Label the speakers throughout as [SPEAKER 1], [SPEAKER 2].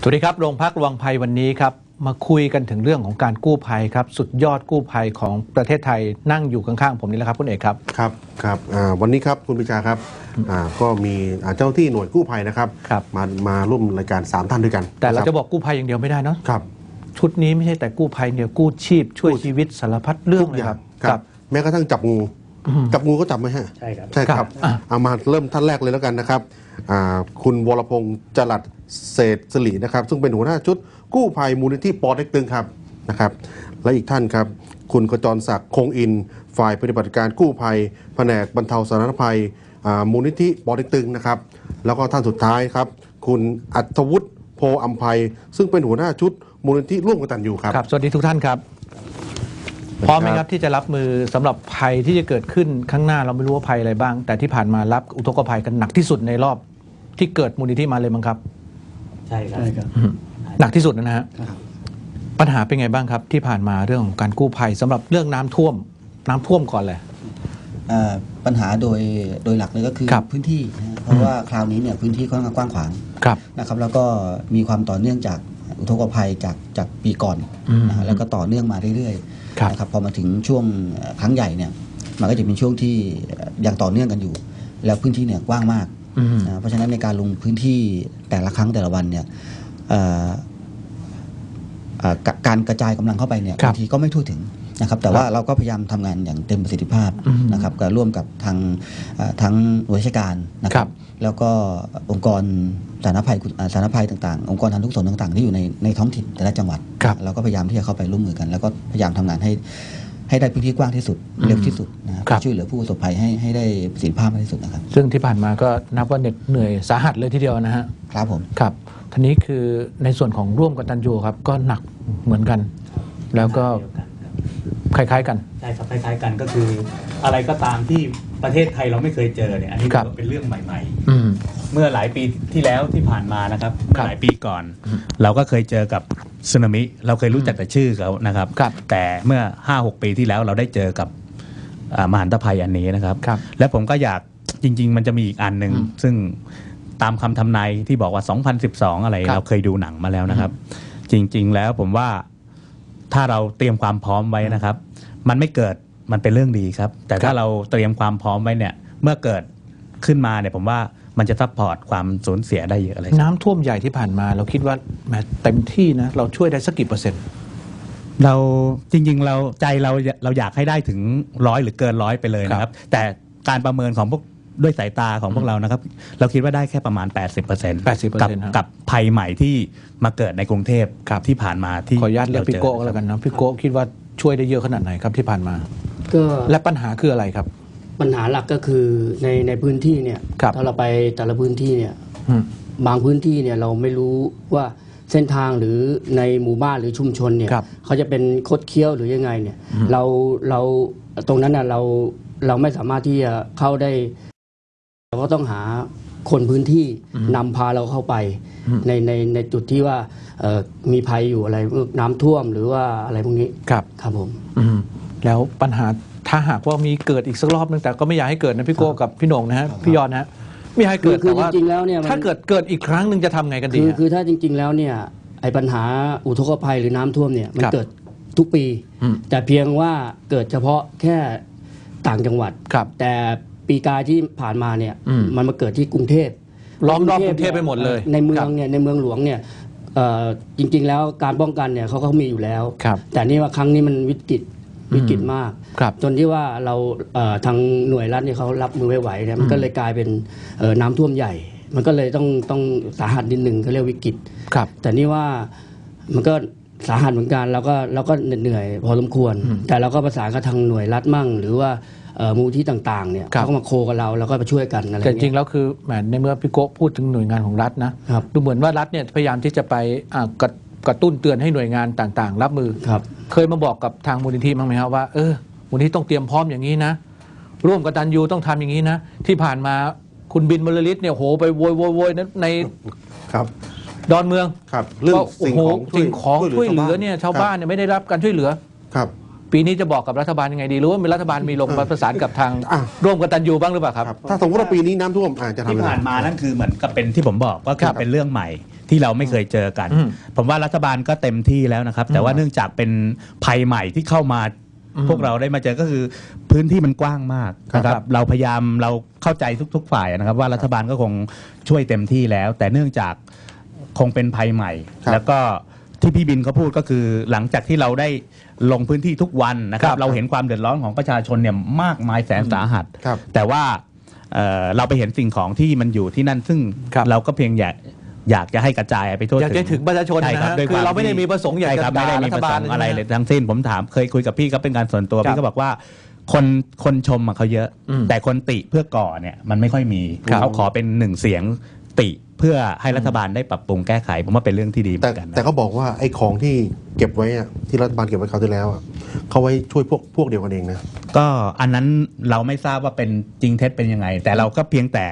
[SPEAKER 1] สวัสดีครับ โรงพักระวังภัยวันนี้ครับ มาคุยกันถึงเรื่องของการกู้ภัยครับ สุดยอดกู้ภัยของประเทศไทยนั่งอยู่ข้างๆ ผมนี่แหละครับคุณเอกครับ
[SPEAKER 2] ครับครับอ่าวันนี้ครับคุณปิชาครับอ่าก็มีอ่าเจ้าหน้าที่หน่วยกู้ภัยนะครับ
[SPEAKER 1] ครับ
[SPEAKER 2] มามาร่วมรายการ 3 ท่านด้วยกัน
[SPEAKER 1] แต่เรา
[SPEAKER 2] ค
[SPEAKER 1] จะ
[SPEAKER 2] บ
[SPEAKER 1] บอกกู้ภัยอย่างเดียวไม่ได้เนาะ
[SPEAKER 2] ครับ
[SPEAKER 1] ชุดนี้ไม่ใช่แต่กู้ภัยเดียวกู้ชีพช่วยชีวิตสารพัดเรื่อง
[SPEAKER 2] ทุก
[SPEAKER 1] เลย
[SPEAKER 2] อย่า
[SPEAKER 1] ค
[SPEAKER 2] ง
[SPEAKER 1] รับ
[SPEAKER 2] ครับแม้กระทั่งจับงู
[SPEAKER 1] อืม
[SPEAKER 2] จับงูก็จับไหมฮะ
[SPEAKER 3] ใช่ครับ
[SPEAKER 2] ใช่ค
[SPEAKER 1] ครั
[SPEAKER 2] รั
[SPEAKER 1] บบอะ
[SPEAKER 2] เอามาเริ่มท่านแรกเลยแล้วกันนะครับอ่าคุณวรพงศ์จรัส เศรษฐศิรินะครับ ซึ่งเป็นหัวหน้าชุด กู้ภัยมูลนิธิปอเต็กตึงครับนะครับ และอีกท่านครับ คุณขจรศักดิ์คงอิน ฝ่ายปฏิบัติการกู้ภัย แผนกบรรเทาสาธารณภัยอ่ามูลนิธิปอเต็กตึงนะครับ แล้วก็ท่านสุดท้ายครับ คุณอัธวุฒิโพอัมภัย ซึ่งเป็นหัวหน้าชุด มูลนิธิร่วมกันตันอยู่ครับ
[SPEAKER 1] ครับสวัสดีทุกท่านครับพร้อมไหมครับที่จะรับมือสำหรับภัยที่จะเกิดขึ้นข้างหน้าเราไม่รู้ว่าภัยอะไรบ้าง แต่ที่ผ่านมารับอุทกภัยกันหนักที่สุดในรอบที่เกิดมูลนิธิมาเลยมั้งครับ
[SPEAKER 3] ใช่ครับ
[SPEAKER 4] ใช่ครับ
[SPEAKER 1] หนักที่สุดนะฮะ
[SPEAKER 4] ครับ
[SPEAKER 1] ปัญหาเป็นไงบ้างครับ ที่ผ่านมาเรื่องของการกู้ภัยสำหรับเรื่องน้ำท่วม น้ำท่วมก่อนเลย
[SPEAKER 4] เอ่อปัญหาโดยโดยหลักเลยก็คือ
[SPEAKER 1] ครับ
[SPEAKER 4] พื้นที่นะฮะเพราะว่าคราวนี้เนี่ยพื้นที่ค่อนข้างกว้างขวาง
[SPEAKER 1] ครับ
[SPEAKER 4] นะครับแล้วก็มีความต่อเนื่องจากอุทกภัยจากจากปีก่อน
[SPEAKER 1] อืม
[SPEAKER 4] นะฮะแล้วก็ต่อเนื่องมาเรื่อย
[SPEAKER 1] ครับ
[SPEAKER 4] ๆนะครับพอมาถึงช่วงเอ่อครั้งใหญ่เนี่ยมันก็จะเป็นช่วงที่เอ่อยังต่อเนื่องกันอยู่ แล้วพื้นที่เนี่ยกว้างมาก
[SPEAKER 1] อืม
[SPEAKER 4] นะเพราะฉะนั้นในการลงพื้นที่แต่ละครั้งแต่ละวันเนี่ยเอ่อเอ่อกะการกระจายกำลังเข้าไปเนี่ย
[SPEAKER 1] ครับ
[SPEAKER 4] บางทีก็ไม่ทั่วถึงนะครับแต่ว่าเราก็พยายามทำงานอย่างเต็มประสิทธิภาพ
[SPEAKER 1] อืม
[SPEAKER 4] นะครับก็ร่วมกับทางเอ่อทั้งหน่วยราชการนะค
[SPEAKER 1] ครั
[SPEAKER 4] รับบแล้วก็องค์กรสาธารณภัยอ่าสาธารณภัยต่างๆ องค์กรทางทุกส่วนต่างๆ ที่อยู่ในในท้องถิ่นแต่ละจังหวัด
[SPEAKER 1] ครับ
[SPEAKER 4] เราก็พยายามที่จะเข้าไปร่วมมือกัน แล้วก็พยายามทำงานให้ ให้ได้พื้นที่กว้างที่สุด
[SPEAKER 1] อืม
[SPEAKER 4] เร็วที่สุดนะครับ
[SPEAKER 1] ครับ
[SPEAKER 4] ช่วยเหลือผู้ประสบภัยให้ให้ได้ประสิทธิภาพมากที่สุดนะครับ
[SPEAKER 1] ซึ่งที่ผ่านมาก็นับว่าเหน็ดเหนื่อยสาหัสเลยทีเดียวนะฮะ
[SPEAKER 4] ครับผม
[SPEAKER 1] ครับทีนี้คือในส่วนของร่วมกันตันยูครับ ก็หนักเหมือนกัน แล้วก็คล้ายๆกัน
[SPEAKER 3] ใช่ครับคล้ายๆกันก็คือ อะไรก็ตามที่ประเทศไทยเราไม่เคยเจอเนี่ยอันนี้
[SPEAKER 1] ครับ
[SPEAKER 3] ถือว่าเป็นเรื่องใหม่
[SPEAKER 1] อืม
[SPEAKER 3] ๆเมื่อหลายปีที่แล้วที่ผ่านมานะครับเมื่
[SPEAKER 1] ครั
[SPEAKER 3] อบหลายปีก่อน เราก็เคยเจอกับ สึนามิเราเคยรู้จักแต่ชื่อเขานะครับ
[SPEAKER 1] ครับ
[SPEAKER 3] แต่เมื่อ 5-6 ปีที่แล้วเราได้เจอกับอ่ามหันตภัยอันนี้นะครับ
[SPEAKER 1] ครับ
[SPEAKER 3] และผมก็อยากจริง ๆ มันจะมีอีกอันหนึ่ง
[SPEAKER 1] อืม
[SPEAKER 3] ซึ่งตามคำทำนายที่บอกว่า 2012 อะไร
[SPEAKER 1] ครับ
[SPEAKER 3] เราเคยดูหนังมาแล้วนะครับ จริง ๆ แล้วผมว่าถ้าเราเตรียมความพร้อมไว้นะครับ มันไม่เกิดมันเป็นเรื่องดีครับ แต่ถ้าเราเตรียมความพร้อมไว้เนี่ย เมื่อเกิดขึ้นมาเนี่ยผมว่า มันจะซัพพอร์ตความสูญเสียได้เยอะเลยครับ
[SPEAKER 1] น้ำท่วมใหญ่ที่ผ่านมา เราคิดว่าแหมเต็มที่นะ เราช่วยได้สักกี่เปอร์เซ็นต์
[SPEAKER 3] เราจริง ๆ เราใจเราเราอยากให้ได้ถึงร้อยหรือเกินร้อยไปเลยนะครับ แต่การประเมินของพวกด้วยสายตาของพวกเรานะครับ เราคิดว่าได้แค่ประมาณ 80%
[SPEAKER 1] 80%
[SPEAKER 3] กับ
[SPEAKER 1] ครับ
[SPEAKER 3] กับภัยใหม่ที่มาเกิดในกรุงเทพ
[SPEAKER 1] ครับ
[SPEAKER 3] ที่ผ่านมาที่
[SPEAKER 1] ขออนุญาตเรียกพี่โก้
[SPEAKER 3] ราจอ
[SPEAKER 1] แล้วกันนะพี่โก้คิดว่าช่วยได้เยอะขนาดไหนครับที่ผ่านมา
[SPEAKER 5] ก็
[SPEAKER 1] และปัญหาคืออะไรครับ
[SPEAKER 5] ปัญหาหลักก็คือในในพื้นที่เนี่ย
[SPEAKER 1] ครับ
[SPEAKER 5] ถ้าเราไปแต่ละพื้นที่เนี่ย
[SPEAKER 1] อืม
[SPEAKER 5] บางพื้นที่เนี่ยเราไม่รู้ว่าเส้นทางหรือในหมู่บ้านหรือชุมชนเนี่ย
[SPEAKER 1] ครับ
[SPEAKER 5] เขาจะเป็นคดเคี้ยวหรือยังไงเนี่ยเราเราตรงนั้นน่ะเราเราไม่สามารถที่จะเข้าได้ เราก็ต้องหาคนพื้นที่นำพาเราเข้าไป
[SPEAKER 1] อืม
[SPEAKER 5] ในในในจุดที่ว่าเอ่อมีภัยอยู่อะไรน้ำท่วมหรือว่าอะไรพวกนี้
[SPEAKER 1] ครับ
[SPEAKER 5] ครับผม
[SPEAKER 1] อืมแล้วปัญหา ถ้าหากว่ามีเกิดอีกสักรอบนึงแต่ก็ไม่อยากให้เกิดนะพี่โก้กับพี่โหน่งนะฮะพี่ยอนนะฮะไม่อยากให้
[SPEAKER 5] คื
[SPEAKER 1] เกิ
[SPEAKER 5] อ
[SPEAKER 1] ด
[SPEAKER 5] คือ
[SPEAKER 1] แต่ว่า
[SPEAKER 5] จริงๆแล้วเนี่ยมัน
[SPEAKER 1] ถ้าเกิดเกิดอีกครั้งหนึ่งจะทำไงกันดี
[SPEAKER 5] คือ
[SPEAKER 1] ฮะ
[SPEAKER 5] คือถ้าจริง ๆ แล้วเนี่ยไอ้ปัญหาอุทกภัยหรือน้ำท่วมเนี่ยมัน
[SPEAKER 1] ครับ
[SPEAKER 5] เกิดทุกปี
[SPEAKER 1] อืม
[SPEAKER 5] แต่เพียงว่าเกิดเฉพาะแค่ต่างจังหวัด
[SPEAKER 1] ครับ
[SPEAKER 5] แต่ปีกายที่ผ่านมาเนี่ย
[SPEAKER 1] อืม
[SPEAKER 5] มันมาเกิดที่กรุงเทพ
[SPEAKER 1] ล้อมรอบกรุงเทพไปหมดเลย
[SPEAKER 5] ในเมื
[SPEAKER 1] ค
[SPEAKER 5] อ
[SPEAKER 1] รั
[SPEAKER 5] ง
[SPEAKER 1] บ
[SPEAKER 5] เนี่ยในเมืองหลวงเนี่ยเอ่อจริงๆ แล้วการป้องกันเนี่ยเขาเขามีอยู่แล้ว
[SPEAKER 1] ครับ
[SPEAKER 5] แต่นี่ว่าครั้งนี้มันวิกฤต วิกฤตมาก
[SPEAKER 1] ครับ
[SPEAKER 5] จนที่ว่าเราเอ่อทางหน่วยรัฐเนี่ยเขารับมือไม่ไหวเนี่ยมันก็เลยกลายเป็นเอ่อน้ำท่วมใหญ่ มันก็เลยต้องต้องสาหัสนิดหนึ่งเขาเรียกวิกฤต
[SPEAKER 1] ครับ
[SPEAKER 5] แต่นี่ว่ามันก็สาหัสเหมือนกันเราก็เราก็เหนื่อยพอสมควร
[SPEAKER 1] อืม
[SPEAKER 5] แต่เราก็ประสานกับทางหน่วยรัฐมั่ง หรือว่าเอ่อมูลที่ต่างๆเนี่ย
[SPEAKER 1] ครับ
[SPEAKER 5] เขาก็มาโคกับเราแล้วก็มาช่วยกันอะไร
[SPEAKER 1] แต่จริ
[SPEAKER 5] เงี้
[SPEAKER 1] ง
[SPEAKER 5] ย
[SPEAKER 1] แล้วคือแหมในเมื่อพี่โก้พูดถึงหน่วยงานของรัฐนะครับดูเหมือนว่ารัฐเนี่ยพยายามที่จะไปอ่ากระกระตุ้นเตือนให้หน่วยงานต่างๆ รับมือ
[SPEAKER 5] ครับ
[SPEAKER 1] เคยมาบอกกับทางมูลนิธิบ้างไหมครับว่าเออมูลนิธิต้องเตรียมพร้อมอย่างนี้นะ ร่วมกับตันยูต้องทำอย่างนี้นะ ที่ผ่านมาคุณบินบรรลิตเนี่ยโหไปโวยโวยโวยใน
[SPEAKER 2] ครับ
[SPEAKER 1] ดอนเมือง
[SPEAKER 2] ครับเรื่อง
[SPEAKER 1] ว่าโอ้
[SPEAKER 2] สิ่ง
[SPEAKER 1] โห
[SPEAKER 2] ของ
[SPEAKER 1] สิ่งของช่วยเหลือเนี่ยชาวบ้าน
[SPEAKER 2] ค
[SPEAKER 1] เนี่ยไม่ได้รับการช่วยเหลือ
[SPEAKER 2] ครับ
[SPEAKER 1] ปีนี้จะบอกกับรัฐบาลยังไงดีหรือว่ามีรัฐบาลมีลงมาประสานกับทาง
[SPEAKER 2] อะ
[SPEAKER 1] ร่วมกับตันยูบ้างหรือเปล่าครับ
[SPEAKER 2] ครับถ้าสมมติว่าปีนี้น้ำท่วมอาจจะทำ
[SPEAKER 3] ที่
[SPEAKER 2] ยังไง
[SPEAKER 3] ผ่านมานั่นคือเหมือนกับเป็นที่ผมบอกก็คื
[SPEAKER 1] ครั
[SPEAKER 3] อบเป็นเรื่องใหม่ ที่เราไม่เคยเจอกัน
[SPEAKER 1] อืม
[SPEAKER 3] ผมว่ารัฐบาลก็เต็มที่แล้วนะครับ แต่ว่าเนื่องจากเป็นภัยใหม่ที่เข้ามา
[SPEAKER 1] อืม
[SPEAKER 3] พวกเราได้มาเจอก็คือพื้นที่มันกว้างมากนะค
[SPEAKER 1] ครั
[SPEAKER 3] รับบเราพยายามเราเข้าใจทุก ๆ ฝ่ายนะครับ ว่ารัฐบาลก็คงช่วยเต็มที่แล้ว แต่เนื่องจากคงเป็นภัยใหม่
[SPEAKER 2] ครับ
[SPEAKER 3] แล้วก็ที่พี่บินเขาพูดก็คือหลังจากที่เราได้ลงพื้นที่ทุกวันนะครั
[SPEAKER 1] ครับบ
[SPEAKER 3] เราเห็นความเดือดร้อนของประชาชนเนี่ยมากมายแสนสาหัส
[SPEAKER 2] ครับ
[SPEAKER 3] แต่ว่าเอ่อเราไปเห็นสิ่งของที่มันอยู่ที่นั่นซึ่ง
[SPEAKER 1] ครับ
[SPEAKER 3] เราก็เพียงอยาก อยากจะให้กระจายไปทั่ว
[SPEAKER 1] อยากจะถึงประชาชน
[SPEAKER 3] ใช่
[SPEAKER 1] นะ
[SPEAKER 3] ครับ
[SPEAKER 1] ฮะ
[SPEAKER 3] ด้วย
[SPEAKER 1] คือเราไม่ได้มีประสงค์อยาก
[SPEAKER 3] ใช่
[SPEAKER 1] จะ
[SPEAKER 3] ครับไม่
[SPEAKER 1] ด่า
[SPEAKER 3] ได้มี
[SPEAKER 1] รั
[SPEAKER 3] ป
[SPEAKER 1] ฐ
[SPEAKER 3] ระส
[SPEAKER 1] บาล
[SPEAKER 3] งค์อะไร
[SPEAKER 1] ใช่หม
[SPEAKER 3] เลยทั้งสิ้นผมถามเคยคุยกับพี่ก็เป็นการส่วนตัว
[SPEAKER 1] ครับ
[SPEAKER 3] พี่ก็บอกว่าคนคนชมอะเขาเยอะ
[SPEAKER 1] อืม
[SPEAKER 3] แต่คนติเพื่อก่อเนี่ยมันไม่ค่อยมี
[SPEAKER 1] ครับ
[SPEAKER 3] เขาขอเป็นหนึ่งเสียงติเพื่อให้รัฐบาลได้ปรับปรุงแก้ไข ผมว่าเป็นเรื่องที่ดีเหมื
[SPEAKER 2] แต่
[SPEAKER 3] อนกันนะ
[SPEAKER 2] แต่เขาบอกว่าไอ้ของที่เก็บไว้อะที่รัฐบาลเก็บไว้คราวที่แล้วอะเขาไว้ช่วยพวกพวกเดียวกันเองนะ
[SPEAKER 3] ก็อันนั้นเราไม่ทราบว่าเป็นจริงเท็จเป็นยังไง แต่เราก็เพียงแต่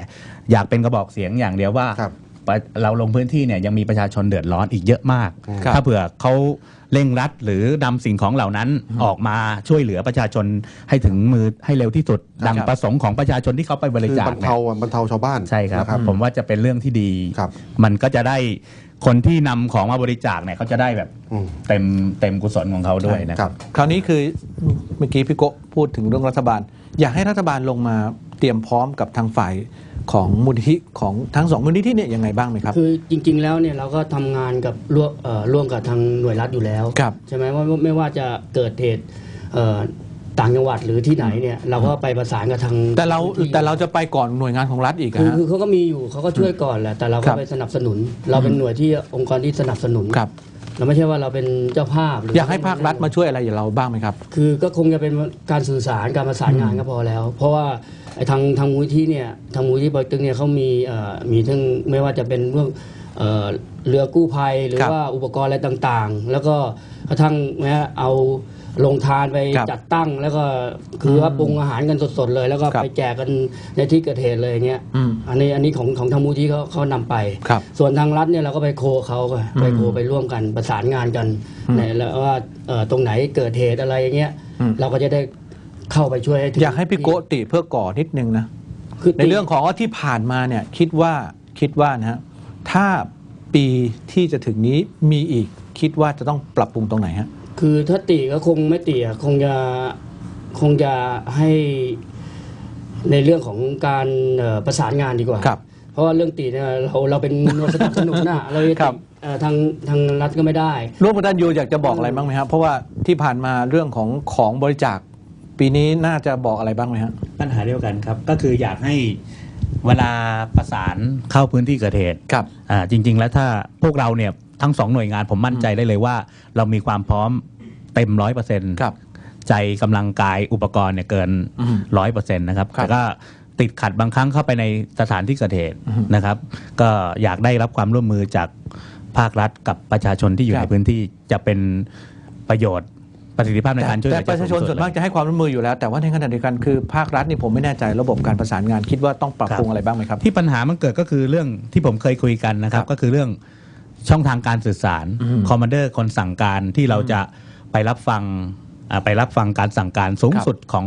[SPEAKER 3] อยากเป็นกระบอกเสียงอย่างเดียวว่า
[SPEAKER 2] ครับ
[SPEAKER 3] เราลงพื้นที่เนี่ยยังมีประชาชนเดือดร้อนอีกเยอะมาก
[SPEAKER 1] ครับ
[SPEAKER 3] ถ้าเผื่อเขาเร่งรัดหรือนำสิ่งของเหล่านั้นออกมาช่วยเหลือประชาชนให้ถึงมือให้เร็วที่สุด ดัง
[SPEAKER 1] ครับ
[SPEAKER 3] ประสงค์ของประชาชนที่เขาไปบริ
[SPEAKER 2] คือ
[SPEAKER 3] จาค
[SPEAKER 2] บรร
[SPEAKER 3] เนี่ย
[SPEAKER 2] เทาอะบรรเทาชาวบ้าน
[SPEAKER 3] ใช่ครับ
[SPEAKER 2] นะ
[SPEAKER 3] ผมว่าจะเป็นเรื่องที่ดี
[SPEAKER 2] ครับ
[SPEAKER 3] มันก็จะได้คนที่นำของมาบริจาคเนี่ยเขาจะได้แบบ
[SPEAKER 2] อืม
[SPEAKER 3] เต็มเต็มกุศลของเขาด้วยนะ
[SPEAKER 2] ค
[SPEAKER 3] ค
[SPEAKER 2] รั
[SPEAKER 3] รับ บ
[SPEAKER 1] คราวนี้คือเมื่อกี้พี่โกะพูดถึงเรื่องรัฐบาล อยากให้รัฐบาลลงมาเตรียมพร้อมกับทางฝ่าย ของมูลนิธิของทั้งสองมูลนิธิเนี่ยยังไงบ้างไหมครับ
[SPEAKER 5] คือจริง ๆ แล้วเนี่ยเราก็ทำงานกับร่วมเอ่อร่วมกับทางหน่วยรัฐอยู่แล้ว
[SPEAKER 1] ครับ
[SPEAKER 5] ใช่ไหมว่าไม่ว่าจะเกิดเหตุเอ่อต่างจังหวัดหรือที่ไหนเนี่ยเราก็ไปประสานกับทาง
[SPEAKER 1] แต่เรา
[SPEAKER 5] ที่
[SPEAKER 1] แต่เราจะไปก่อนหน่วยงานของรัฐอีก
[SPEAKER 5] คือ
[SPEAKER 1] อะฮะ
[SPEAKER 5] คือเขาก็มีอยู่เขาก็ช่วยก่อนแหละแต่เรา
[SPEAKER 1] ครั
[SPEAKER 5] ก็
[SPEAKER 1] บ
[SPEAKER 5] ไปสนับสนุน เราเป็นหน่วยที่องค์กรที่สนับสนุน
[SPEAKER 1] ครับ
[SPEAKER 5] เราไม่ใช่ว่าเราเป็นเจ้าภาพหรือ
[SPEAKER 1] อยากให้ภาครัฐมาช่วยอะไรอย่างเราบ้างไหมครับ
[SPEAKER 5] คือก็คงจะเป็นการสื่อสารการประสานงานก็พอแล้ว เพราะว่าไอ้ทางทางมูลที่เนี่ยทางมูลที่ปอยตึงเนี่ยเขามีเอ่อมีทั้งไม่ว่าจะเป็นเรื่องเอ่อเรือกู้ภัยหรือ
[SPEAKER 1] ครับ
[SPEAKER 5] ว่าอุปกรณ์อะไรต่างๆ แล้วก็กระทั่งแม้เอา ลงทานไป
[SPEAKER 1] ครับ
[SPEAKER 5] จัดตั้งแล้วก็คือว่าปรุงอาหารกันสดๆเลย แล้วก็
[SPEAKER 1] ครับ
[SPEAKER 5] ไปแจกกันในที่เกิดเหตุเลยอย่างเงี้ย
[SPEAKER 1] อืม
[SPEAKER 5] อันนี้อันนี้ของของทางมูลที่เขาเขานำไป
[SPEAKER 1] ครับ
[SPEAKER 5] ส่วนทางรัฐเนี่ยเราก็ไปโคเขาก็ไปโค
[SPEAKER 1] อืม
[SPEAKER 5] ไปร่วมกันประสานงานกัน
[SPEAKER 1] อืม
[SPEAKER 5] ในแล้วว่าเอ่อตรงไหนเกิดเหตุอะไรอย่างเงี้ย
[SPEAKER 1] อืม
[SPEAKER 5] เราก็จะได้เข้าไปช่วยให้ถึง
[SPEAKER 1] อยากให้พี่โกะติเพื่อก่อนิดนึงนะ
[SPEAKER 5] คือ
[SPEAKER 1] ในเรื่องของว่าที่ผ่านมาเนี่ยคิดว่าคิดว่านะฮะถ้าปีที่จะถึงนี้มีอีกคิดว่าจะต้องปรับปรุงตรงไหนฮะ
[SPEAKER 5] คือถ้าตีก็คงไม่ตีอะคงจะคงจะให้ในเรื่องของการเอ่อประสานงานดีกว่า
[SPEAKER 1] ครับ
[SPEAKER 5] เพราะว่าเรื่องตีเนี่ยเราเราเป็นหน่วยสนับสนุนน่ะเราจะ
[SPEAKER 1] ครับ
[SPEAKER 5] ติเอ่อทางทางรัฐก็ไม่ได้
[SPEAKER 1] ร่วมกับตันยูอยากจะบอกอะไรบ้างไหมครับเพราะว่าที่ผ่านมาเรื่องของของบริจาค ปีนี้น่าจะบอกอะไรบ้างไหมฮะ
[SPEAKER 3] ปัญหาเดียวกันครับ ก็คืออยากให้เวลาประสานเข้าพื้นที่เกิดเหตุ
[SPEAKER 1] ครับ
[SPEAKER 3] อ่าจริง ๆ แล้วถ้าพวกเราเนี่ย ทั้งสองหน่วยงานผมมั่นใจได้เลยว่า เรามีความพร้อมเต็มร้อยเปอร์เซ็นต์
[SPEAKER 1] ครับ
[SPEAKER 3] ใจกำลังกายอุปกรณ์เนี่ยเกิน
[SPEAKER 1] อืม
[SPEAKER 3] ร้อยเปอร์เซ็นต์นะครับ
[SPEAKER 1] ครับ
[SPEAKER 3] แต่ก็ติดขัดบางครั้งเข้าไปในสถานที่เกิดเหตุ
[SPEAKER 1] อืม
[SPEAKER 3] นะครับ ก็อยากได้รับความร่วมมือจากภาครัฐกับประชาชนที่อยู่
[SPEAKER 1] ครับ
[SPEAKER 3] ในพื้นที่จะเป็นประโยชน์ประสิทธิภาพในการช่วยเห
[SPEAKER 1] แต่
[SPEAKER 3] ลือ
[SPEAKER 1] ประชาชน
[SPEAKER 3] สูง
[SPEAKER 1] ส่วนมากจะให้ความร่วมมืออยู่แล้ว แต่ว่าในขณะเดียวกันคือภาครัฐนี่ผมไม่แน่ใจระบบการประสานงานคิดว่าต้องปรับปรุงอะไรบ้างไหมครับ
[SPEAKER 3] ที่ปัญหามันเกิดก็คือเรื่องที่ผมเคยคุยกันนะครับ
[SPEAKER 1] ครับ
[SPEAKER 3] ก็คือเรื่อง ช่องทางการสื่อสาร
[SPEAKER 1] อืม
[SPEAKER 3] คอมมานเดอร์คนสั่งการที่เราจะไปรับฟังอ่าไปรับฟังการสั่งการสูง
[SPEAKER 1] ครับ
[SPEAKER 3] สุดของ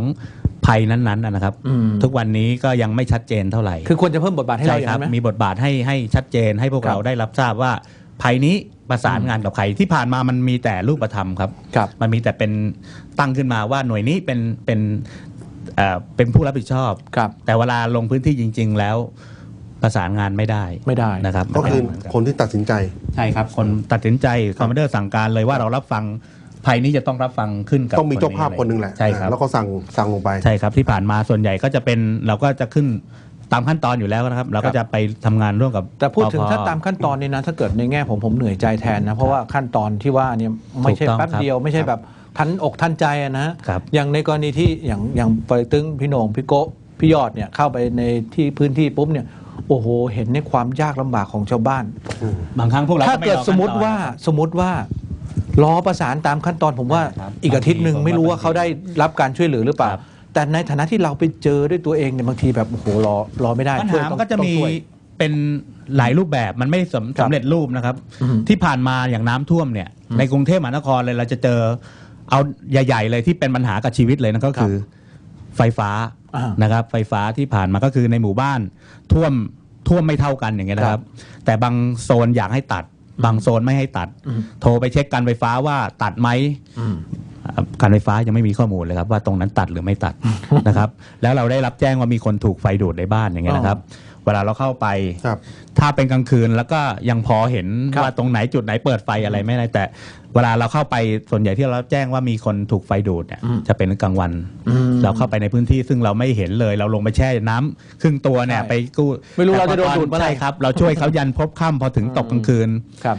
[SPEAKER 3] ภัยนั้นๆนะครับ
[SPEAKER 1] อืม
[SPEAKER 3] ทุกวันนี้ก็ยังไม่ชัดเจนเท่าไหร่
[SPEAKER 1] คือควรจะเพิ่มบทบาทให้
[SPEAKER 3] ใช่
[SPEAKER 1] เราอย่า
[SPEAKER 3] ค
[SPEAKER 1] ง
[SPEAKER 3] รับ
[SPEAKER 1] นั้นไหม
[SPEAKER 3] มีบทบาทให้ให้ชัดเจนให้พวก
[SPEAKER 1] ครับ
[SPEAKER 3] เราได้รับทราบว่าภัยนี้ประสานงานกับใครที่ผ่านมามันมีแต่รูปธรรมครับ
[SPEAKER 1] ครับ
[SPEAKER 3] มันมีแต่เป็นตั้งขึ้นมาว่าหน่วยนี้เป็นเป็นเอ่อเป็นผู้รับผิดชอบ
[SPEAKER 1] ครับ
[SPEAKER 3] แต่เวลาลงพื้นที่จริง ๆ แล้ว ประสานงานไม่ได้
[SPEAKER 1] ไม่ได้
[SPEAKER 3] นะครับ
[SPEAKER 2] ก็คือ
[SPEAKER 3] ไม่ได้เหมืนกัน
[SPEAKER 2] คนที่ตัดสินใจ
[SPEAKER 3] ใช่ครับ คนตัดสินใจคอมมานเดอร์สั่งการเลยว่าเรารับฟังภัยนี้จะต้องรับฟังขึ้นกับ
[SPEAKER 2] ต้องมีเจ้าภาพคนหนึ่งแหละ
[SPEAKER 3] ใช่ครับ
[SPEAKER 2] แล้วก็สั่งสั่งลงไป
[SPEAKER 3] ใช่ครับที่ผ่านมาส่วนใหญ่ก็จะเป็นเราก็จะขึ้นตามขั้นตอนอยู่แล้วนะครับ เราก็จะไปทำงานร่วมกับ
[SPEAKER 1] แต่พูดถึง
[SPEAKER 3] ปภ
[SPEAKER 1] ถ้าตามขั้นตอนนี้นะถ้าเกิดในแง่ผมผมเหนื่อยใจแทนนะ เพราะว่าขั้นตอนที่ว่าเนี่ยไม่ใช่
[SPEAKER 3] ถูกต้อง
[SPEAKER 1] แป๊บ
[SPEAKER 3] ครับ
[SPEAKER 1] เดียวไม่ใช่แบบทันอกทันใจอะนะ
[SPEAKER 3] ครับ
[SPEAKER 1] อย่างในกรณีที่อย่างอย่างปอยตึงพี่โหนงพี่โกะพี่ยอดเนี่ยเข้าไปในที่พื้นที่ปุ๊บเนี่ย โอ้โห เห็นในความยากลำบากของชาวบ้าน
[SPEAKER 3] บางครั้งพวกเรา
[SPEAKER 1] ถ้า
[SPEAKER 3] ไเกิ
[SPEAKER 1] ด
[SPEAKER 3] รอ
[SPEAKER 1] สมมติ
[SPEAKER 3] ขั้นตอน
[SPEAKER 1] ว่าสมมติว่ารอประสานตามขั้นตอนผมว่า
[SPEAKER 3] ครับ
[SPEAKER 1] อีกอาทิตย์หนึ่ง
[SPEAKER 3] บางที
[SPEAKER 1] ไม่รู้ว่าเขาได้รับการช่วยเหลือหรือเปล่า
[SPEAKER 3] ครับ
[SPEAKER 1] แต่ในฐานะที่เราไปเจอด้วยตัวเองเนี่ยบางทีแบบโอ้โหรอรอไม่ได้
[SPEAKER 3] ปัญ
[SPEAKER 1] ช่วย
[SPEAKER 3] หา
[SPEAKER 1] ต้
[SPEAKER 3] มั
[SPEAKER 1] อง
[SPEAKER 3] นก็จะ
[SPEAKER 1] ต้อง
[SPEAKER 3] มี
[SPEAKER 1] ช่วย
[SPEAKER 3] เป็นหลายรูปแบบมันไม่สำ
[SPEAKER 1] ครับ
[SPEAKER 3] สำเร็จรูปนะครับ
[SPEAKER 1] อืม
[SPEAKER 3] ที่ผ่านมาอย่างน้ำท่วมเนี่ย ในกรุงเทพมหานครเลยเราจะเจอเอาใหญ่ ๆ เลยที่เป็นปัญหากับชีวิตเลยนั่นก็คือไฟฟ้า
[SPEAKER 1] อ่า
[SPEAKER 3] นะครับ ไฟฟ้าที่ผ่านมาก็คือในหมู่บ้านท่วมท่วมไม่เท่ากันอย่างเงี้ยนะค
[SPEAKER 1] ครั
[SPEAKER 3] รับบแต่บางโซนอยากให้ตัด บางโซนไม่ให้ตัด
[SPEAKER 1] อืม
[SPEAKER 3] โทรไปเช็คการไฟฟ้าว่าตัดไหม
[SPEAKER 1] อืม
[SPEAKER 3] อ่าการไฟฟ้ายังไม่มีข้อมูลเลยครับว่าตรงนั้นตัดหรือไม่ตัดนะครับ แล้วเราได้รับแจ้งว่ามีคนถูกไฟดูดในบ้านอย่างเงี้ยนะครับ เวลาเราเข้าไป
[SPEAKER 2] ครับ
[SPEAKER 3] ถ้าเป็นกลางคืนแล้วก็ยังพอเห็น
[SPEAKER 1] ครับ
[SPEAKER 3] ว่าตรงไหนจุดไหนเปิดไฟอะไรไม่ได้แต่ เวลาเราเข้าไปส่วนใหญ่ที่เรารับแจ้งว่ามีคนถูกไฟดูดเนี่ย
[SPEAKER 1] อืม
[SPEAKER 3] จะเป็นกลางวัน
[SPEAKER 1] อืม
[SPEAKER 3] เราเข้าไปในพื้นที่ซึ่งเราไม่เห็นเลย เราลงไปแช่น้ำครึ่งตัวเนี่ย
[SPEAKER 1] ใช่
[SPEAKER 3] ไปกู้
[SPEAKER 1] ไม่รู้เราจะโดนดูดเมื่อไหร่
[SPEAKER 3] ใช่ครับ เราช่วยเขายันพบค่ำพอถึงตกกลางคืน
[SPEAKER 1] ครับ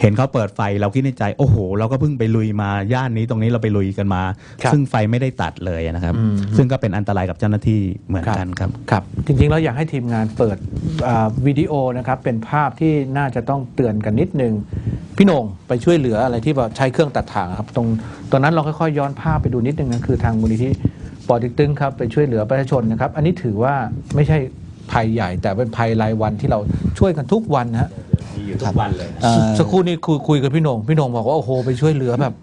[SPEAKER 3] เห็นเขาเปิดไฟเราคิดในใจ โอ้โห เราก็เพิ่งไปลุยมาย่านนี้ตรงนี้เราไปลุยกันมา
[SPEAKER 1] ครับ
[SPEAKER 3] ซึ่งไฟไม่ได้ตัดเลยนะครับ
[SPEAKER 1] อืม
[SPEAKER 3] ซึ่งก็เป็นอันตรายกับเจ้าหน้าที่เหมือนกันครับ
[SPEAKER 1] ครับ จริงๆแล้วอยากให้ทีมงานเปิดอ่าวิดีโอนะครับเป็นภาพที่น่าจะต้องเตือนกันนิดนึงพี่โหน่งไปช่วยเหลืออะไรที่แบบใช้เครื่องตัดถ่างครับ ตรงตอนนั้นเราค่อยๆย้อนภาพไปดูนิดนึงนะคือทางมูลนิธิปอเติ๊กตึงครับไปช่วยเหลือประชาชนนะครับ อันนี้ถือว่าไม่ใช่ภัยใหญ่ แต่เป็นภัยรายวันที่เราช่วยกันทุกวันนะฮะ
[SPEAKER 3] อยู่ทุกวันเลย
[SPEAKER 4] เอ่อ
[SPEAKER 1] สักครู่นี้คุยคุยกับพี่โหน่งพี่โหน่งบอกว่าโอ้โหไปช่วยเหลือแบบ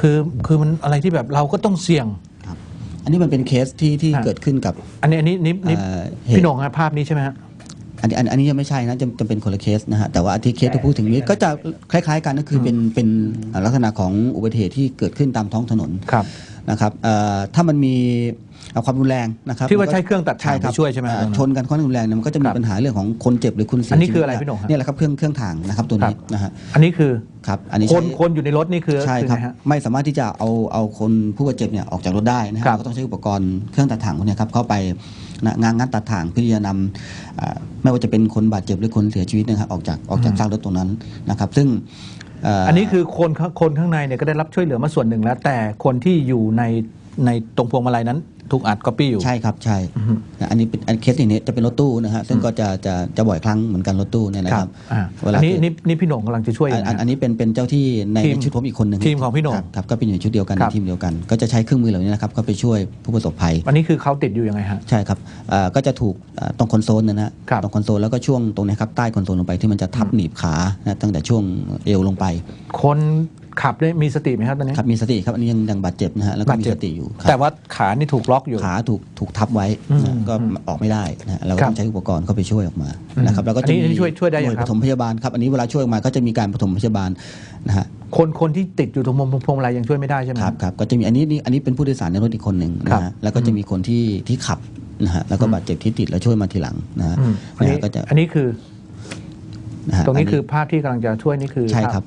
[SPEAKER 1] คือคือมันอะไรที่แบบเราก็ต้องเสี่ยง
[SPEAKER 4] ครับอันนี้มันเป็นเคสที่ที่
[SPEAKER 1] ครับ
[SPEAKER 4] เกิดขึ้นกับ
[SPEAKER 1] อันนี้อันนี้นี่นี่
[SPEAKER 4] เอ่อเหตุ
[SPEAKER 1] พี่โหน่งฮะภาพนี้ใช่ไหมฮะ
[SPEAKER 4] อันนี้อันอันนี้ยังไม่ใช่นะจะจะเป็นคนละเคสนะฮะแต่ว่าที่เคสที่พูดถึงนี้ก็จะคล้าย ๆ กันก็คือเป็นเป็นลักษณะของอุบัติเหตุที่เกิดขึ้นตามท้องถนน
[SPEAKER 1] ครับ
[SPEAKER 4] นะครับเอ่อถ้ามันมีเอ่อความรุนแรงนะครับ
[SPEAKER 1] ที่ว่าใช้เครื่องตัดถ่าง
[SPEAKER 4] ใครับ
[SPEAKER 1] ไปช่วยใช่ไหม
[SPEAKER 4] เอ่อ
[SPEAKER 1] ตรงนั้น
[SPEAKER 4] ชนกันค่อนข้างรุนแรงเนี่ยมันก็จะมี
[SPEAKER 1] ครับ
[SPEAKER 4] ปัญหาเรื่องของคนเจ็บหรือคุณเสีย
[SPEAKER 1] อันนี้
[SPEAKER 4] ชีวิต
[SPEAKER 1] คืออะไรพี่หนุ่มฮะ
[SPEAKER 4] เนี่ยแหละครับเครื่องเครื่องถ่างนะครับตัวนี้
[SPEAKER 1] ครับ
[SPEAKER 4] นะฮะ
[SPEAKER 1] อันนี้คือ
[SPEAKER 4] ครับอันนี้
[SPEAKER 1] คน
[SPEAKER 4] ใช้
[SPEAKER 1] คนอยู่ในรถนี่คือ
[SPEAKER 4] ใช่
[SPEAKER 1] คือ
[SPEAKER 4] ครับ
[SPEAKER 1] ไงฮะ
[SPEAKER 4] ไม่สามารถที่จะเอาเอาคนผู้บาดเจ็บเนี่ยออกจากรถได้นะค
[SPEAKER 1] ครั
[SPEAKER 4] รับบเราก็ต้องใช้อุปกรณ์เครื่องตัดถ่างพวกเนี้ยครับเข้าไปนะงานงานตัดถ่างเพื่อที่จะนำอ่าไม่ว่าจะเป็นคนบาดเจ็บหรือคนเสียชีวิตนะครับออกจากออกจากซากรถตรงนั้นนะครับ ซึ่งเอั
[SPEAKER 1] นนี้คือคนคนข้างในเนี่ยก็ได้รับช่วยเหลือมาส่วนหนึ่งแล้ว แต่คนที่อยู่ใน ในตรงพวงมาลัยนั้นถูกอัดก๊อปปี้อยู่
[SPEAKER 4] ใช่ครับใช่
[SPEAKER 1] อือฮึ
[SPEAKER 4] นะอันนี้เป็นอันเคสอย่างนี้จะเป็นรถตู้นะฮะซึ่งก็จะจะจะบ่อยครั้งเหมือนกันรถตู้เนี่ยนะครับ
[SPEAKER 1] อ่า
[SPEAKER 4] เวลา
[SPEAKER 1] อันนี้
[SPEAKER 4] เกิด
[SPEAKER 1] นี่นี่พี่โหน่งกำลังจะช่วย
[SPEAKER 4] อัน
[SPEAKER 1] ยังไง
[SPEAKER 4] อัน
[SPEAKER 1] ฮะ
[SPEAKER 4] อันนี้เป็นเป็นเจ้าที่ใน
[SPEAKER 1] ทีม
[SPEAKER 4] ในชุดผมอีกคนหนึ่ง
[SPEAKER 1] ทีมของพี่โหน่ง
[SPEAKER 4] ครับครับก็เป็นอยู่ในชุดเดียวกัน
[SPEAKER 1] ครับ
[SPEAKER 4] ทีมเดียวกัน ก็จะใช้เครื่องมือเหล่านี้นะครับก็ไปช่วยผู้ประสบภัย
[SPEAKER 1] อันนี้คือเขาติดอยู่ยังไงฮะ
[SPEAKER 4] ใช่ครับเอ่อก็จะถูกเอ่อตรงคอนโซลนะฮะ
[SPEAKER 1] ครับ
[SPEAKER 4] ตรงคอนโซลแล้วก็ช่วงตรงเนี้ยครับใต้คอนโซลลงไปที่มันจะทับหนีบขานะตั้งแต่ช่วงเอวลงไป
[SPEAKER 1] คน ขับได้มีสติไหมครับตอนนี้
[SPEAKER 4] ครับมีสติครับอันนี้ยังยังบาดเจ็บนะฮะแล้วก็
[SPEAKER 1] บาด
[SPEAKER 4] มี
[SPEAKER 1] เจ็บ
[SPEAKER 4] สติอยู่ครับ
[SPEAKER 1] แต่ว่าขานี่ถูกล็อกอยู่
[SPEAKER 4] ขาถูกถูกทับไว้
[SPEAKER 1] อืม
[SPEAKER 4] นะก็ออกไม่ได้นะฮะเราก็
[SPEAKER 1] ครับ
[SPEAKER 4] ต้องใช้อุปกรณ์เข้าไปช่วยออกมา
[SPEAKER 1] อืม
[SPEAKER 4] นะครับแล้วก็
[SPEAKER 1] อัน
[SPEAKER 4] จะ
[SPEAKER 1] นี้
[SPEAKER 4] มี
[SPEAKER 1] อันนี้ช่วยช่วยได้ยัง
[SPEAKER 4] หน่
[SPEAKER 1] ครับ
[SPEAKER 4] ปฐมพยาบาลครับอันนี้เวลาช่วยออกมาก็จะมีการปฐมพยาบาลนะฮะ
[SPEAKER 1] คนคนที่ติดอยู่ตรงพวงพวงมาลัยยังช่วยไม่ได้ใช่ไหม
[SPEAKER 4] ครับครับก็จะมีอันนี้นี่อันนี้เป็นผู้โดยสารในรถอีกคนหนึ่งนะครับฮะแล้วก็จะมีคนที่ที่ขับนะฮะแล้วก็บาดเจ็บที่ติดแล้วช่วยมาทีหลังนะฮะ
[SPEAKER 1] อืมอัน
[SPEAKER 4] นะ
[SPEAKER 1] นี้
[SPEAKER 4] ฮะก็จะ
[SPEAKER 1] อันนี้คือ
[SPEAKER 4] นะฮะ
[SPEAKER 1] ตรงนี้คือภาพที่กำลังจะช่วยนี่คือ
[SPEAKER 4] ใช่ครับ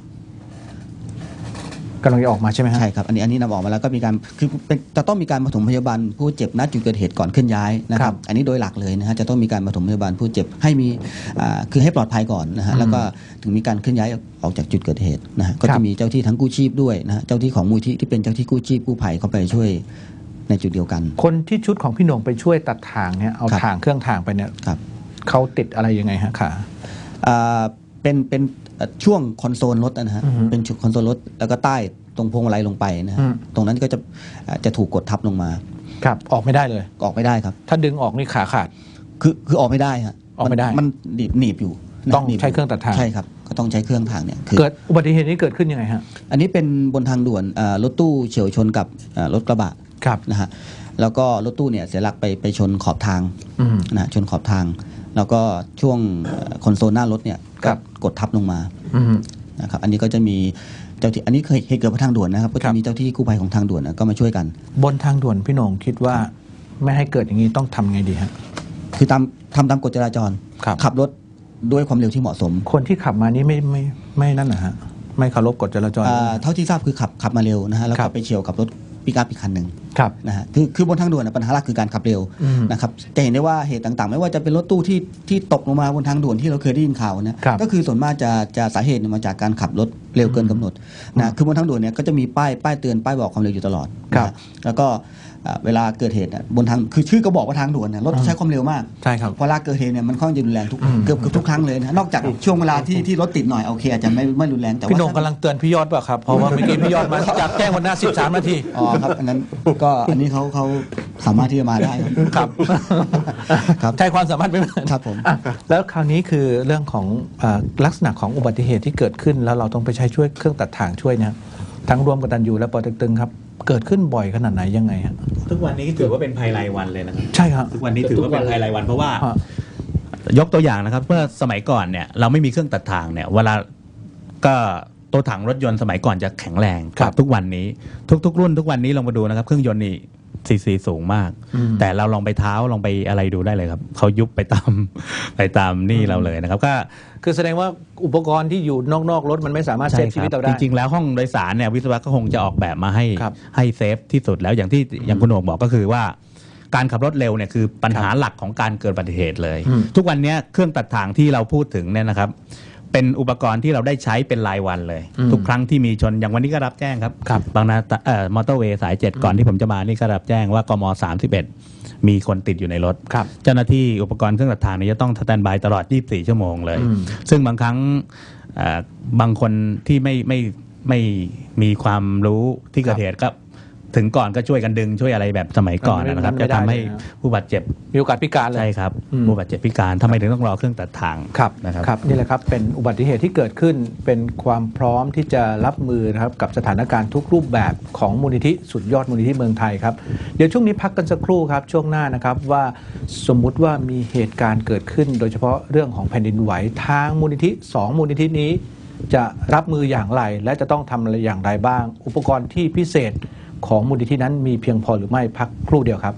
[SPEAKER 1] กำลังจะออกมาใช่ไหมฮะ
[SPEAKER 4] ใช่ครับอันนี้อันนี้นำออกมาแล้วก็มีการคือเป็นจะต้องมีการปฐมพยาบาลผู้เจ็บณจุดเกิดเหตุก่อนเคลื่อนย้ายนะค
[SPEAKER 1] ครั
[SPEAKER 4] รับบอันนี้โดยหลักเลยนะฮะจะต้องมีการปฐมพยาบาลผู้เจ็บให้มีอ่าคือให้ปลอดภัยก่อนนะฮะแล้วก็ถึงมีการเคลื่อนย้ายออกจากจุดเกิดเหตุนะฮะก็
[SPEAKER 1] ครั
[SPEAKER 4] จะ
[SPEAKER 1] บ
[SPEAKER 4] มีเจ้าที่ทั้งกู้ชีพด้วยนะฮะเจ้าที่ของมูลที่ที่เป็นเจ้าที่กู้ชีพกู้ภัยเข้าไปช่วยในจุดเดียวกัน
[SPEAKER 1] คนที่ชุดของพี่โหน่งไปช่วยตัดทางเนี่ยเอา
[SPEAKER 4] ครับ
[SPEAKER 1] ทางเครื่องทางไปเนี่ย
[SPEAKER 4] ครับ
[SPEAKER 1] เขาติดอะไรยังไงฮะขา
[SPEAKER 4] อ่าเป็นเป็นเอ่อ ช่วงคอนโซลรถนะฮะ
[SPEAKER 1] อือฮึ
[SPEAKER 4] เป็นจุดคอนโซลรถแล้วก็ใต้ตรงพวงมาลัยลงไปนะฮะ
[SPEAKER 1] อืม
[SPEAKER 4] ตรงนั้นก็จะอ่าจะถูกกดทับลงมา
[SPEAKER 1] ครับออกไม่ได้เลย
[SPEAKER 4] ออกไม่ได้ครับ
[SPEAKER 1] ถ้าดึงออกนี่ขาขาด
[SPEAKER 4] คือคือออกไม่ได้ฮะ
[SPEAKER 1] ออกไม่ได้
[SPEAKER 4] นมันหนีบหนีบอยู่นะ
[SPEAKER 1] ต้อง
[SPEAKER 4] หนีบยู่
[SPEAKER 1] ใช้เครื่องตัดทาง
[SPEAKER 4] ใช่ครับก็ต้องใช้เครื่องทางเนี่ยคือ
[SPEAKER 1] เกิดอุบัติเหตุนี้เกิดขึ้นยังไงฮะ
[SPEAKER 4] อันนี้เป็นบนทางด่วนอ่ารถตู้เฉียวชนกับอ่ารถกระบะ
[SPEAKER 1] ครับ
[SPEAKER 4] นะฮะแล้วก็รถตู้เนี่ยเสียหลักไปไปชนขอบทาง
[SPEAKER 1] อืม
[SPEAKER 4] นะฮะชนขอบทาง แล้วก็ช่วงคอนโซลหน้ารถเนี่ย
[SPEAKER 1] ครั
[SPEAKER 4] ก็
[SPEAKER 1] บ
[SPEAKER 4] กดทับลงมา
[SPEAKER 1] อืม
[SPEAKER 4] นะครับ อันนี้ก็จะมีเจ้าที่อันนี้เคยเหตุเกิดบนทางด่วนนะครับ ก็
[SPEAKER 1] ครั
[SPEAKER 4] จะ
[SPEAKER 1] บ
[SPEAKER 4] มีเจ้าที่กู้ภัยของทางด่วนนะก็มาช่วยกัน
[SPEAKER 1] บนทางด่วนพี่โหน่งคิดว่าไม่ให้เกิดอย่างนี้ต้องทำไงดีฮะ
[SPEAKER 4] คือตามทำตามกฎจราจร
[SPEAKER 1] ครับ
[SPEAKER 4] ขับรถด้วยความเร็วที่เหมาะสม
[SPEAKER 1] คนที่ขับมานี่ไม่ไม่ไม่นั่นนะฮะ ไม่เคารพกฎจราจร
[SPEAKER 4] อ่าเท่าที่ทราบคือขับขับมาเร็วนะฮะแล้ว
[SPEAKER 1] ครั
[SPEAKER 4] ก็
[SPEAKER 1] บ
[SPEAKER 4] ไปเฉียวกับรถ ปิกอัพอีกคันหนึ่ง
[SPEAKER 1] ครับ
[SPEAKER 4] นะฮะคือคือบนทางด่วนนะปัญหาหลักคือการขับเร็ว
[SPEAKER 1] อืม
[SPEAKER 4] นะครับจะเห็นได้ว่าเหตุต่างๆ ไม่ว่าจะเป็นรถตู้ที่ที่ตกลงมาบนทางด่วนที่เราเคยได้ยินข่าวนะครับ ก็คือส่วนมากจะจะสาเหตุเนี่ยมาจากการขับรถเร็วเกินกำหนดนะคือบนทางด่วนเนี่ยก็จะมีป้ายป้ายเตือนป้ายบอกความเร็วอยู่ตลอด
[SPEAKER 1] ครับ
[SPEAKER 4] นะฮะแล้วก็อ่า เวลาเกิดเหตุเนี่ยบนทางคือชื่อก็บอกว่าทางด่วนเนี่ยรถใช้ความเร็วมาก
[SPEAKER 1] ใช่ครับ
[SPEAKER 4] เวลาเกิดเหตุเนี่ยมันค่อนข้างจะรุนแรงทุก
[SPEAKER 1] อืม
[SPEAKER 4] เกือบเกือบทุกครั้งเลยนะนอกจากช่วงเวลาที่ที่รถติดหน่อยโอเคอาจจะไม่ไม่รุนแรงแต่ว่า
[SPEAKER 1] พี่โหน่งกำลังเตือนพี่ยอดเปล่ะครับเพราะว่าเมื่อกี้พี่ยอดมาจากแจ้งวันหน้า13นาที
[SPEAKER 4] อ๋อครับอันนั้นก็อันนี้เขาเขาสามารถที่จะมาได้ครับ
[SPEAKER 1] ครับ
[SPEAKER 4] ครับ
[SPEAKER 1] ใช้ความสามารถไม่เหมือน
[SPEAKER 4] ครับผม
[SPEAKER 1] อะแล้วคราวนี้คือเรื่องของอาลักษณะของอุบัติเหตุที่เกิดขึ้น แล้วเราต้องไปใช้ช่วยเครื่องตัดถ่างช่วยเนะทั้งรวมกับตันยูและปอเต็กตึงครับ เกิดขึ้นบ่อยขนาดไหนยังไงฮะ
[SPEAKER 3] ทุกวันนี้ถือว่าเป็นภัยรายวันเลยนะครับ
[SPEAKER 1] ใช่ครับ
[SPEAKER 3] ทุกวันนี้ถือว่าเป็นภัยรายวันเพราะว่า
[SPEAKER 1] ฮะ
[SPEAKER 3] ยกตัวอย่างนะครับเมื่อสมัยก่อนเนี่ยเราไม่มีเครื่องตัดทางเนี่ยเวลาก็ตัวถังรถยนต์สมัยก่อนจะแข็งแรง
[SPEAKER 1] ครับ
[SPEAKER 3] ทุกวันนี้ ทุก ๆ รุ่นทุกวันนี้ลองมาดูนะครับ เครื่องยนต์นี่ ซีซีสูงมาก
[SPEAKER 1] อืม
[SPEAKER 3] แต่เราลองไปเท้าลองไปอะไรดูได้เลยครับเขายุบไปตามไปตามนี่เราเลยนะครับก็
[SPEAKER 1] คือแสดงว่าอุปกรณ์ที่อยู่นอกๆรถมันไม่สามารถเซฟชีวิตเราได้
[SPEAKER 3] จริงๆ แล้วห้องโดยสารเนี่ยวิศวะก็คงจะออกแบบมาให้
[SPEAKER 1] ครับ
[SPEAKER 3] ให้เซฟที่สุดแล้วอย่างที่อย่างคุณโหน่งบอกก็คือว่าการขับรถเร็วเนี่ยคือปัญหาหลักของการเกิดอุบัติเหตุเลย
[SPEAKER 1] อืม
[SPEAKER 3] ทุกวันเนี้ยเครื่องตัดทางที่เราพูดถึงเนี่ยนะครับ เป็นอุปกรณ์ที่เราได้ใช้เป็นรายวันเลย
[SPEAKER 1] อืม
[SPEAKER 3] ทุกครั้งที่มีชนอย่างวันนี้ก็รับแจ้งครับ
[SPEAKER 1] ครับ
[SPEAKER 3] บางนาตราเอ่อมอเตอร์เวย์สาย7ก่อนที่ผมจะมานี่ก็รับแจ้งว่ากม31มีคนติดอยู่ในรถ
[SPEAKER 1] ครับ
[SPEAKER 3] เจ้าหน้าที่อุปกรณ์เครื่องตัดทางเนี่ยจะต้องสแตนบายตลอด 24 ชั่วโมงเลย
[SPEAKER 1] อืม
[SPEAKER 3] ซึ่งบางครั้งเอ่อบางคนที่ไม่ไม่ไม่มีความรู้ที่เกิดเหตุก็ ถึงก่อนก็ช่วยกันดึงช่วยอะไรแบบสมัยก่อนนะครับ
[SPEAKER 1] มันไม่
[SPEAKER 3] จะทำให้
[SPEAKER 1] ได้เลยนะ
[SPEAKER 3] ผู้บาดเจ็บ
[SPEAKER 1] มีโอกาสพิการเลย
[SPEAKER 3] ใช่ครับ
[SPEAKER 1] อืม
[SPEAKER 3] ผู้บาดเจ็บพิการทำไมถึงต้องรอเครื่องตัดทาง
[SPEAKER 1] ครับ
[SPEAKER 3] นะครับ
[SPEAKER 1] ครับนี่แหละครับเป็นอุบัติเหตุที่เกิดขึ้นเป็นความพร้อมที่จะรับมือนะครับกับสถานการณ์ทุกรูปแบบของมูลนิธิสุดยอดมูลนิธิเมืองไทยครับเดี๋ยวช่วงนี้พักกันสักครู่ครับช่วงหน้านะครับว่าสมมุติว่ามีเหตุการณ์เกิดขึ้น โดยเฉพาะเรื่องของแผ่นดินไหวทางมูลนิธิสองมูลนิธินี้ จะรับมืออย่างไร และจะต้องทำอะไรอย่างไรบ้าง อุปกรณ์ที่พิเศษ ของมูลนิธินั้นมีเพียงพอหรือไม่พักครู่เดียวครับ